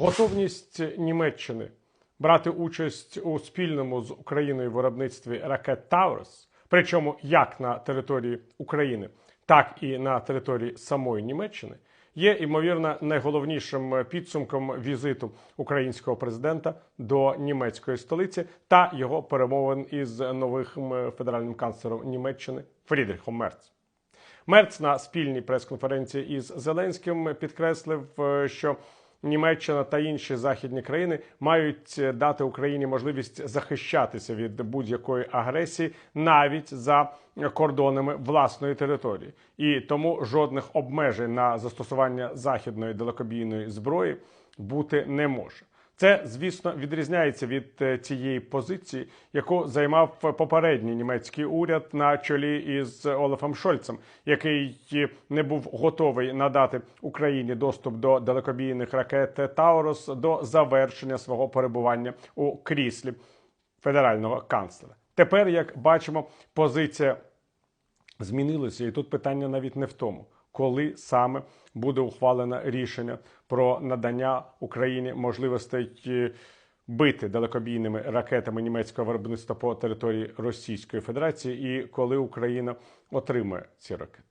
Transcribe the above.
Готовність Німеччини брати участь у спільному з Україною виробництві ракет Таурус, причому як на території України, так і на території самої Німеччини, є ймовірно найголовнішим підсумком візиту українського президента до німецької столиці та його перемовин із новим федеральним канцлером Німеччини Фрідріхом Мерц. Мерц на спільній прес-конференції із Зеленським підкреслив, е, що Німеччина та інші західні країни мають дати Україні можливість захищатися від будь-якої агресії навіть за кордонами власної території, і тому жодних обмежень на застосування західної далекобійної зброї бути не може. Це, звісно, відрізняється від е, цієї позиції, яку займав попередній німецький уряд на чолі із Олафом Шольцем, який не був готовий надати Україні доступ до далекобійних ракет Таурус до завершення свого перебування у кріслі федерального канцлера. Тепер, як бачимо, позиція змінилося, і тут питання навіть не в тому, коли саме буде ухвалено рішення про надання Україні можливостей е, бити далекобійними ракетами німецького виробництва по території Російської Федерації, і коли Україна отримає ці ракети.